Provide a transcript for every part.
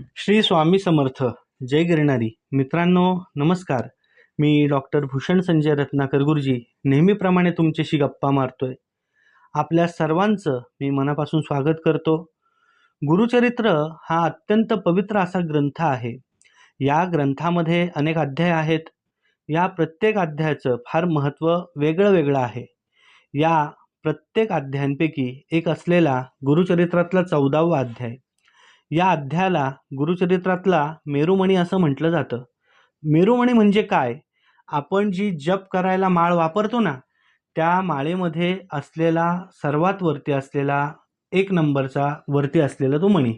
श्री स्वामी समर्थ. जय गिरणारी मित्रांनो नमस्कार. मी डॉक्टर भूषण संजय रत्नाकर गुरुजी नेहमीप्रमाणे तुमच्याशी गप्पा मारतोय. आपल्या सर्वांचं मी मनापासून स्वागत करतो. गुरुचरित्र हा अत्यंत पवित्र असा ग्रंथ आहे. या ग्रंथामध्ये अनेक अध्याय आहेत. या प्रत्येक अध्यायाचं फार महत्त्व वेगळं वेगळं आहे. या प्रत्येक अध्यायांपैकी एक असलेला गुरुचरित्रातला चौदावा अध्याय. या अध्यायाला गुरुचरित्रातला मेरुमणी असं म्हटलं जातं. मेरुमणी म्हणजे काय? आपण जी जप करायला माळ वापरतो ना त्या माळेमध्ये असलेला सर्वात वरती असलेला एक नंबरचा वरती असलेला तो मणी.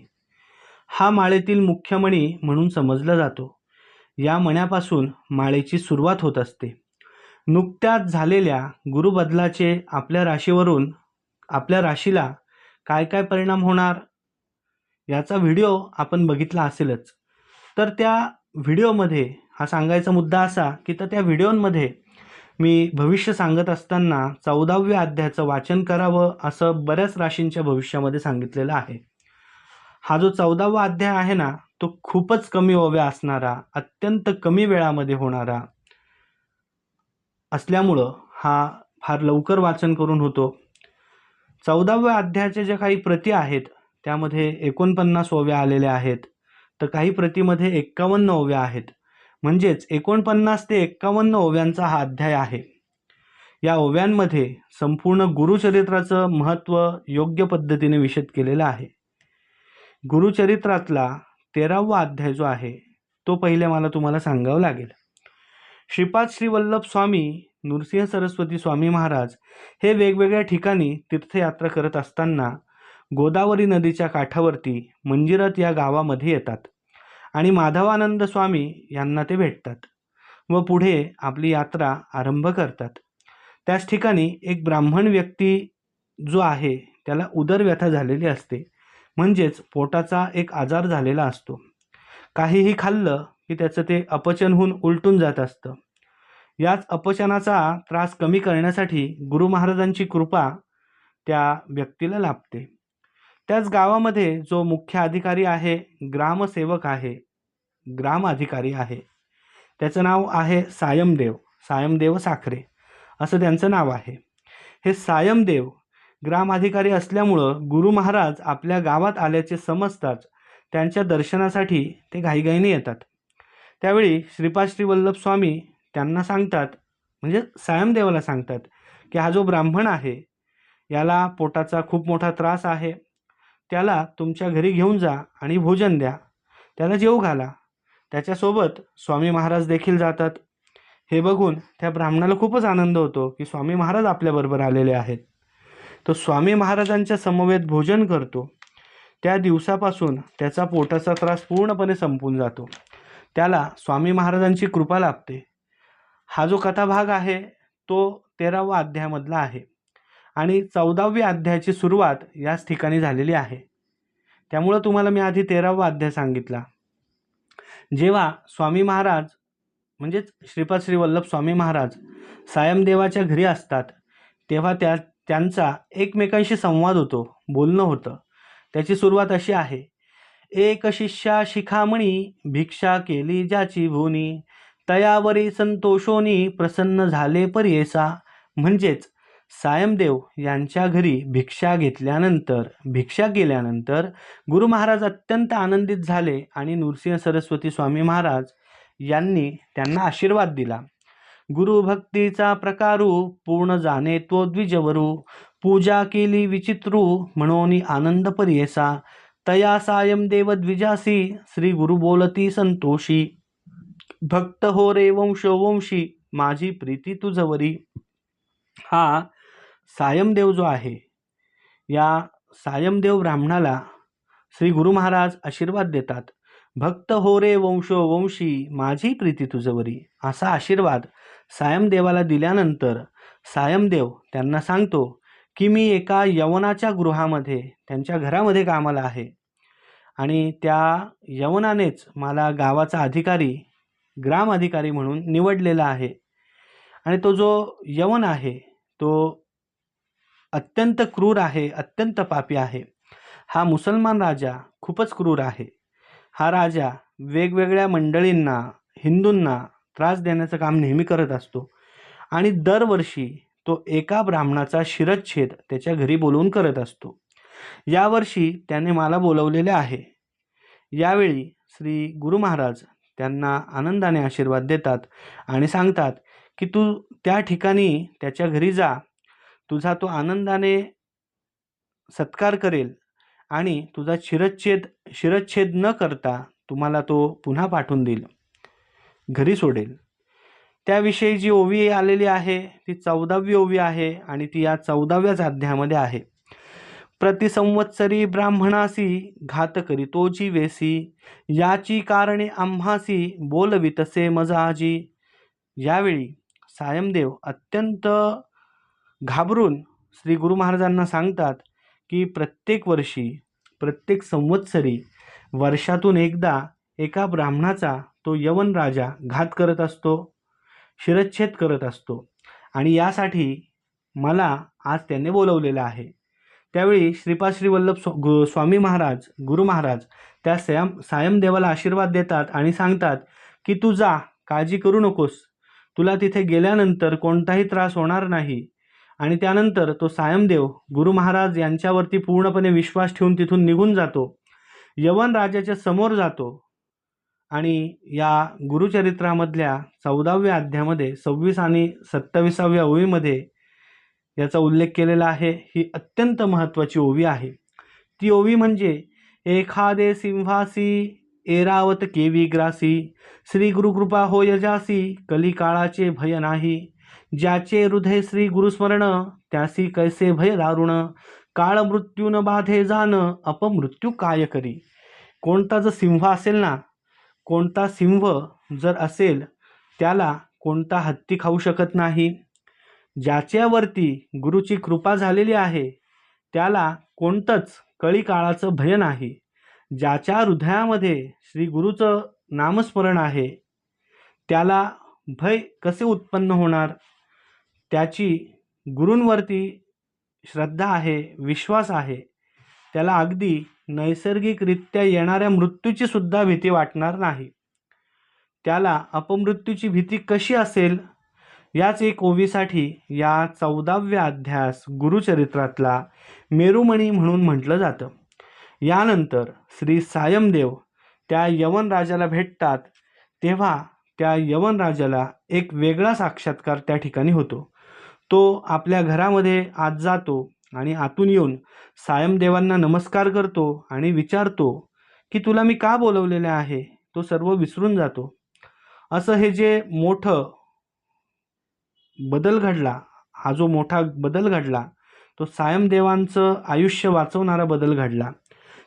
हा माळेतील मुख्य मणी म्हणून समजला जातो. या मण्यापासून माळेची सुरुवात होत असते. नुकत्याच झालेल्या गुरुबदलाचे आपल्या राशीवरून आपल्या राशीला काय काय परिणाम होणार? याचा व्हिडिओ आपण बघितला असेलच. तर त्या व्हिडिओमध्ये हा सांगायचा मुद्दा असा की तर त्या व्हिडिओमध्ये मी भविष्य सांगत असताना चौदाव्या अध्यायाचं वाचन करावं असं बऱ्याच राशींच्या भविष्यामध्ये सांगितलेलं आहे. हा जो चौदावा अध्याय आहे ना तो खूपच कमी ओव्या असणारा अत्यंत कमी वेळामध्ये होणारा असल्यामुळं हा फार लवकर वाचन करून होतो. चौदाव्या अध्यायाच्या ज्या काही प्रती आहेत त्यामध्ये एकोणपन्नास ओव्या आलेल्या आहेत. तर काही प्रतीमध्ये एक्कावन्न ओव्या आहेत. म्हणजेच एकोणपन्नास ते एक्कावन्न ओव्यांचा हा अध्याय आहे. या ओव्यांमध्ये संपूर्ण गुरुचरित्राचं महत्त्व योग्य पद्धतीने विशद केलेलं आहे. गुरुचरित्रातला तेरावा अध्याय जो आहे तो पहिले मला तुम्हाला सांगावं लागेल. श्रीपाद श्रीवल्लभ स्वामी नृसिंह सरस्वती स्वामी महाराज हे वेगवेगळ्या ठिकाणी तीर्थयात्रा करत असताना गोदावरी नदीच्या काठावरती मंजिरत या गावामध्ये येतात आणि माधवानंद स्वामी यांना ते भेटतात व पुढे आपली यात्रा आरंभ करतात. त्याच ठिकाणी एक ब्राह्मण व्यक्ती जो आहे त्याला उदरव्यथा झालेली असते. म्हणजेच पोटाचा एक आजार झालेला असतो. काहीही खाल्लं की त्याचं ते अपचन होऊन उलटून जात असतं. याच अपचनाचा त्रास कमी करण्यासाठी गुरु महाराजांची कृपा त्या व्यक्तीला लाभते. त्याच गावामध्ये जो मुख्य अधिकारी आहे ग्रामसेवक आहे ग्राम अधिकारी आहे. त्याचं नाव आहे सायमदेव सायमदेव साखरे असं त्यांचं नाव आहे. हे सायमदेव ग्राम अधिकारी असल्यामुळं गुरु महाराज आपल्या गावात आल्याचे समजताच त्यांच्या दर्शनासाठी ते घाईघाईने येतात. त्यावेळी श्रीपाद श्रीवल्लभ स्वामी त्यांना सांगतात म्हणजे सायमदेवाला सांगतात की हा जो ब्राह्मण आहे याला पोटाचा खूप मोठा त्रास आहे त्याला तुमच्या घरी घेऊन जा आणि भोजन द्या. त्याला जेव घाला. त्याच्यासोबत स्वामी महाराज देखील जातात. हे बघून त्या ब्राह्मणाला खूपच आनंद होतो की स्वामी महाराज आपल्याबरोबर आलेले आहेत. तो स्वामी महाराजांच्या समवेत भोजन करतो. त्या दिवसापासून त्याचा पोटाचा त्रास पूर्णपणे संपून जातो. त्याला स्वामी महाराजांची कृपा लाभते. हा जो कथाभाग आहे तो तेरावा अध्यायामधला आहे. आणि चौदाव्या अध्यायाची सुरुवात याच ठिकाणी झालेली आहे. त्यामुळं तुम्हाला मी आधी तेरावा अध्याय सांगितला. जेव्हा स्वामी महाराज म्हणजेच श्रीपाद श्री वल्लभ स्वामी महाराज सायमदेवाच्या घरी असतात तेव्हा त्या त्यांचा एकमेकांशी संवाद होतो बोलणं होतं. त्याची सुरुवात अशी आहे. एक शिष्या शिखामणी भिक्षा केली ज्याची भूनी तयावरी संतोषोनी प्रसन्न झाले पर्येसा म्हणजेच सायमदेव यांच्या घरी भिक्षा घेतल्यानंतर भिक्षा केल्यानंतर गुरु महाराज अत्यंत आनंदित झाले आणि नृसिंह सरस्वती स्वामी महाराज यांनी त्यांना आशीर्वाद दिला. गुरुभक्तीचा प्रकारू पूर्ण जाणे तो द्विजवरू पूजा केली विचित्रू म्हणून आनंद पर्येसा तया सायम देव द्विजासी श्री गुरु बोलती संतोषी. भक्त हो रे वंश वंशी माझी प्रीती तुझवरी. हा सायमदेव जो आहे या सायमदेव ब्राह्मणाला श्री गुरु महाराज आशीर्वाद देतात. भक्त हो रे वंशो वंशी माझी प्रीती तुझवरी असा आशीर्वाद सायमदेवाला दिल्यानंतर सायमदेव त्यांना सांगतो की मी एका यवनाच्या गृहामध्ये त्यांच्या घरामध्ये कामाला आहे. आणि त्या यवनानेच मला गावाचा अधिकारी ग्राम अधिकारी म्हणून निवडलेला आहे. आणि तो जो यवन आहे तो अत्यंत क्रूर आहे अत्यंत पापी आहे. हा मुसलमान राजा खूपच क्रूर आहे. हा राजा वेगवेगळ्या मंडळींना हिंदूंना त्रास देण्याचं काम नेहमी करत असतो आणि दरवर्षी तो एका ब्राह्मणाचा शिरच्छेद त्याच्या घरी बोलवून करत असतो. यावर्षी त्याने मला बोलवलेले आहे. यावेळी श्री गुरु महाराज त्यांना आनंदाने आशीर्वाद देतात आणि सांगतात की तू त्या ठिकाणी त्याच्या घरी जा तुझा तो आनंदाने सत्कार करेल आणि तुझा शिरच्छेद शिरच्छेद न करता तुम्हाला तो पुन्हा पाठवून देईल. घरी सोडेल. त्याविषयी जी ओवी आलेली आहे ती चौदावी ओवी आहे आणि ती या चौदाव्याच अध्यायामध्ये आहे. प्रतिसंवत्सरी ब्राह्मणासी घात करीतोची वेसी याची कारणे आम्हासी बोलवितसे मजाजी. यावेळी सायमदेव अत्यंत घाबरून श्री गुरु महाराजांना सांगतात की प्रत्येक वर्षी प्रत्येक संवत्सरी वर्षातून एकदा एका ब्राह्मणाचा तो यवन राजा घात करत असतो शिरच्छेद करत असतो. आणि यासाठी मला आज त्याने बोलवलेलं आहे. त्यावेळी श्रीपाद श्रीवल्लभ स्व गु स्वामी महाराज गुरु महाराज त्या सयाम सायमदेवाला आशीर्वाद देतात आणि सांगतात की तू जा काळजी करू नकोस. तुला तिथे गेल्यानंतर कोणताही त्रास होणार नाही. आणि त्यानंतर तो सायमदेव गुरु महाराज यांच्यावरती पूर्णपणे विश्वास ठेवून तिथून निघून जातो. यवन राजाच्या समोर जातो. आणि या गुरुचरित्रामधल्या चौदाव्या अध्यामध्ये सव्वीस आणि सत्ताविसाव्या ओवीमध्ये याचा उल्लेख केलेला आहे. ही अत्यंत महत्त्वाची ओवी आहे. ती ओवी म्हणजे एखादे सिंहासी एरावत केवी ग्रासी श्री गुरुकृपा हो यजासी कलिकाळाचे भय नाही ज्याचे हृदय श्री गुरुस्मरण त्यासी कैसे भय दारुण काळ मृत्यून बाधे जाण अपमृत्यू काय करी? कोणता जर सिंह असेल ना कोणता सिंह जर असेल त्याला कोणता हत्ती खाऊ शकत नाही? ज्याच्यावरती गुरुची कृपा झालेली आहे त्याला कोणतंच कळी काळाचं भय नाही. ज्याच्या हृदयामध्ये श्री गुरुचं नामस्मरण आहे त्याला भय कसे उत्पन्न होणार? त्याची गुरूंवरती श्रद्धा आहे विश्वास आहे. त्याला अगदी नैसर्गिकरित्या येणाऱ्या मृत्यूची सुद्धा भीती वाटणार नाही. त्याला अपमृत्यूची भीती कशी असेल? याच एक ओवीसाठी या चौदाव्या अध्यास गुरुचरित्रातला मेरुमणी म्हणून म्हटलं जातं. यानंतर श्री सायमदेव त्या यवन राजाला भेटतात. तेव्हा त्या यवन राजाला एक वेगळा साक्षात्कार त्या ठिकाणी होतो. तो आपल्या घरामध्ये आत जातो आणि आतून येऊन सायमदेवांना नमस्कार करतो आणि विचारतो की तुला मी का बोलवलेले आहे? तो सर्व विसरून जातो. असं हे जे मोठं बदल घडला हा जो मोठा बदल घडला तो सायमदेवांचं आयुष्य वाचवणारा बदल घडला.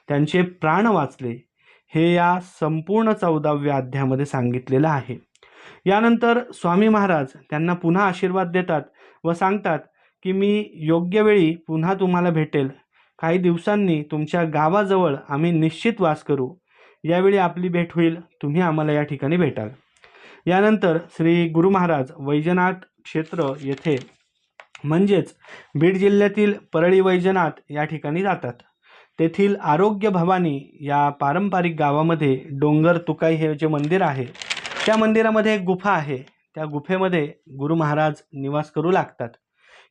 त्यांचे प्राण वाचले. हे या संपूर्ण चौदाव्या अध्यामध्ये सांगितलेलं आहे. यानंतर स्वामी महाराज त्यांना पुन्हा आशीर्वाद देतात व सांगतात की मी योग्य वेळी पुन्हा तुम्हाला भेटेल. काही दिवसांनी तुमच्या गावाजवळ आम्ही निश्चित वास करू. यावेळी आपली भेट होईल. तुम्ही आम्हाला या ठिकाणी भेटाल. यानंतर श्री गुरु महाराज वैजनाथ क्षेत्र येथे म्हणजेच बीड जिल्ह्यातील परळी वैजनाथ या ठिकाणी जातात. तेथील आरोग्य भवानी या पारंपरिक गावामध्ये डोंगर तुकाई हे जे मंदिर आहे त्या मंदिरामध्ये एक गुफा आहे. त्या गुफेमध्ये गुरु महाराज निवास करू लागतात.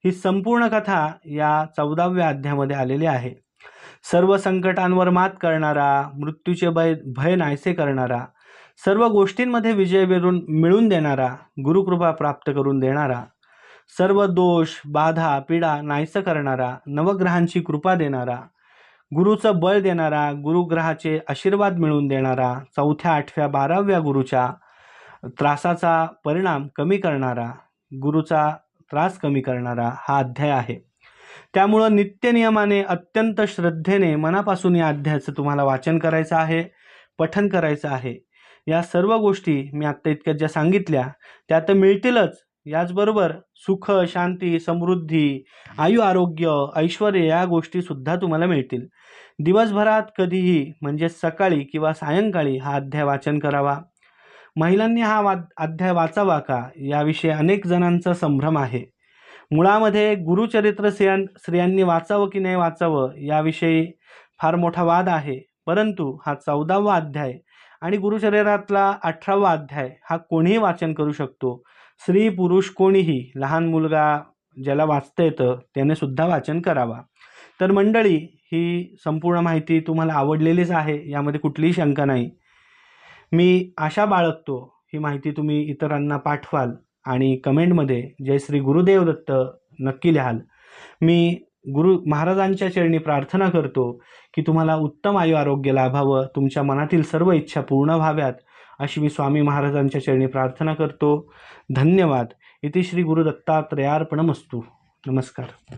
ही संपूर्ण कथा या चौदाव्या अध्यामध्ये आलेली आहे. सर्व संकटांवर मात करणारा मृत्यूचे भय भय नाहीसे करणारा सर्व गोष्टींमध्ये विजय मिळून मिळून देणारा गुरुकृपा प्राप्त करून देणारा सर्व दोष बाधा पीडा नाहीसं करणारा नवग्रहांची कृपा देणारा गुरुचं बळ देणारा गुरुग्रहाचे आशीर्वाद मिळवून देणारा चौथ्या आठव्या बाराव्या गुरुच्या त्रासाचा परिणाम कमी करणारा गुरुचा त्रास कमी करणारा हा अध्याय आहे. त्यामुळं नित्यनियमाने अत्यंत श्रद्धेने मनापासून या अध्यायाचं तुम्हाला वाचन करायचं आहे पठन करायचं आहे. या सर्व गोष्टी मी आत्ता इतक्यात ज्या सांगितल्या त्या तर मिळतीलच. याचबरोबर सुख शांती समृद्धी आयु आरोग्य ऐश्वर या गोष्टीसुद्धा तुम्हाला मिळतील. दिवसभरात कधीही म्हणजे सकाळी किंवा सायंकाळी हा अध्याय वाचन करावा. महिलांनी हा वा अध्याय वाचावा का? याविषयी अनेक जणांचा संभ्रम आहे. मुळामध्ये गुरुचरित्र स्त्रियां स्त्रियांनी वाचावं की नाही वाचावं याविषयी फार मोठा वाद आहे. परंतु हा चौदावा अध्याय आणि गुरुचरित्रातला अठरावा अध्याय हा कोणीही वाचन करू शकतो. स्त्री पुरुष कोणीही लहान मुलगा ज्याला वाचता येतं त्याने सुद्धा वाचन करावा. तर मंडळी ही संपूर्ण माहिती तुम्हाला आवडलेलीच आहे यामध्ये कुठलीही शंका नाही. मी आशा बाळगतो ही माहिती तुम्ही इतरांना पाठवाल आणि कमेंटमध्ये जय श्री गुरुदेव दत्त नक्की लिहाल. मी गुरु महाराजांच्या चरणी प्रार्थना करतो की तुम्हाला उत्तम आयु आरोग्य लाभावं तुमच्या मनातील सर्व इच्छा पूर्ण व्हाव्यात. अशी मी स्वामी महाराजांच्या चरणी प्रार्थना करतो. धन्यवाद. इति श्री गुरुदत्तात्रयार्पणमस्तू. नमस्कार.